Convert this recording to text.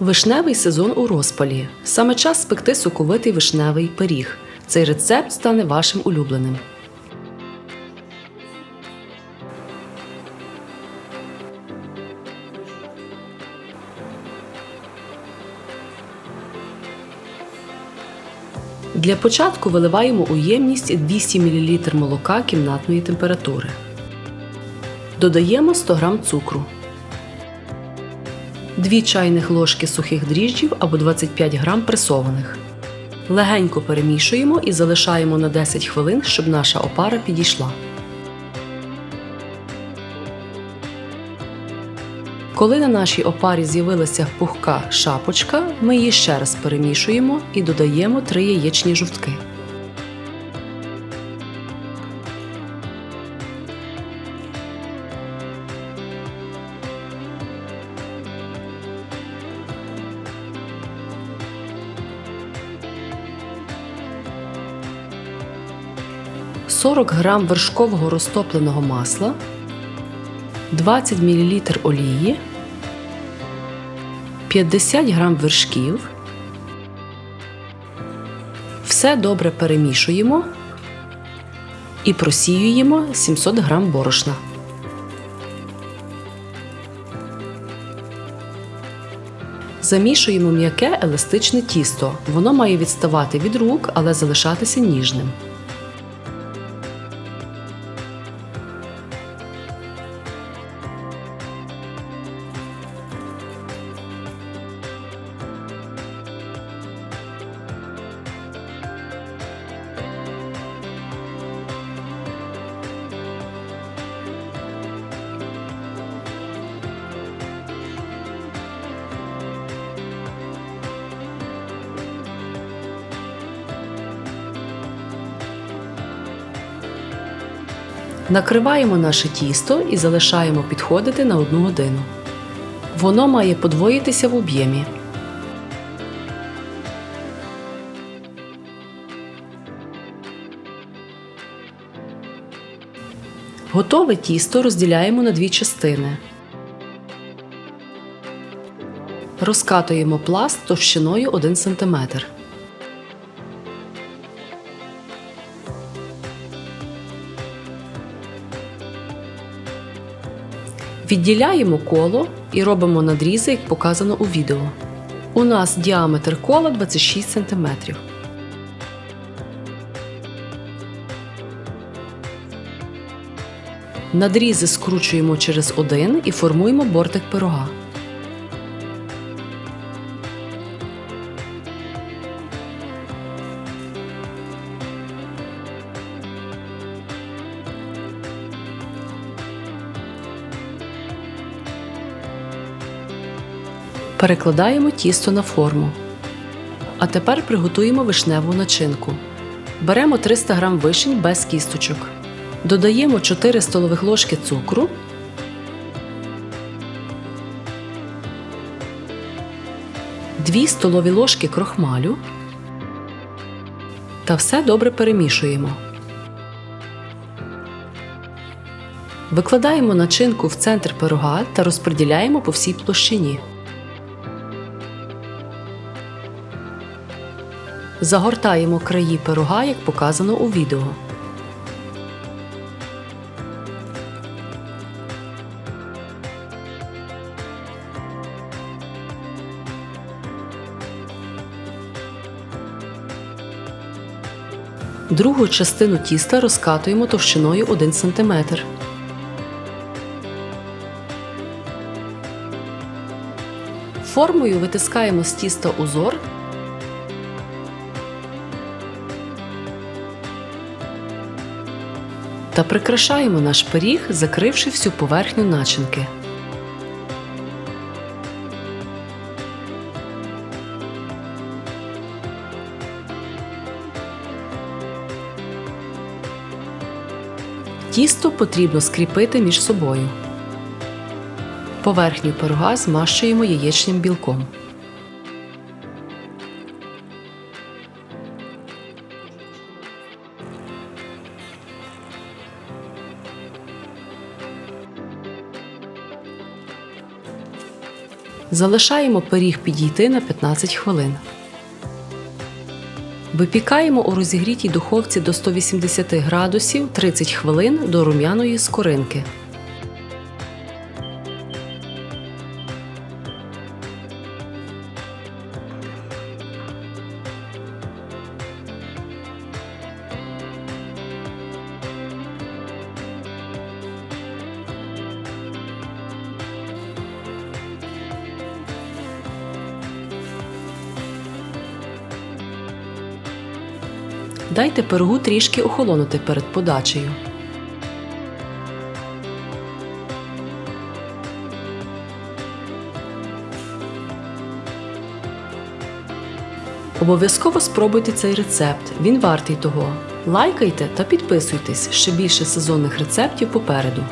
Вишневий сезон у розпалі. Саме час спекти соковитий вишневий пиріг. Цей рецепт стане вашим улюбленим. Для початку виливаємо у ємність 200 мл молока кімнатної температури. Додаємо 100 г цукру. 2 чайних ложки сухих дріжджів або 25 г пресованих. Легенько перемішуємо і залишаємо на 10 хвилин, щоб наша опара підійшла. Коли на нашій опарі з'явилася пухка шапочка, ми її ще раз перемішуємо і додаємо 3 яєчні жовтки. – 40 г вершкового розтопленого масла, 20 мл олії, 50 г вершків. Все добре перемішуємо і просіюємо 700 г борошна. Замішуємо м'яке еластичне тісто. Воно має відставати від рук, але залишатися ніжним. Накриваємо наше тісто і залишаємо підходити на 1 годину. Воно має подвоїтися в об'ємі. Готове тісто розділяємо на дві частини. Розкатуємо пласт товщиною 1 см. Відділяємо коло і робимо надрізи, як показано у відео. У нас діаметр кола 26 см. Надрізи скручуємо через один і формуємо бортик пирога. Перекладаємо тісто на форму. А тепер приготуємо вишневу начинку. Беремо 300 г вишень без кісточок. Додаємо 4 столових ложки цукру. Дві столові ложки крохмалю та все добре перемішуємо. Викладаємо начинку в центр пирога та розподіляємо по всій площині. Загортаємо краї пирога, як показано у відео. Другу частину тіста розкатуємо товщиною 1 см. Формою витискаємо з тіста узор та прикрашаємо наш пиріг, закривши всю поверхню начинки. Тісто потрібно скріпити між собою. Поверхню пирога змащуємо яєчним білком. Залишаємо пиріг підійти на 15 хвилин. Випікаємо у розігрітій духовці до 180 градусів 30 хвилин до рум'яної скоринки. Дайте пирогу трішки охолонути перед подачею. Обов'язково спробуйте цей рецепт, він вартий того. Лайкайте та підписуйтесь ще більше сезонних рецептів попереду.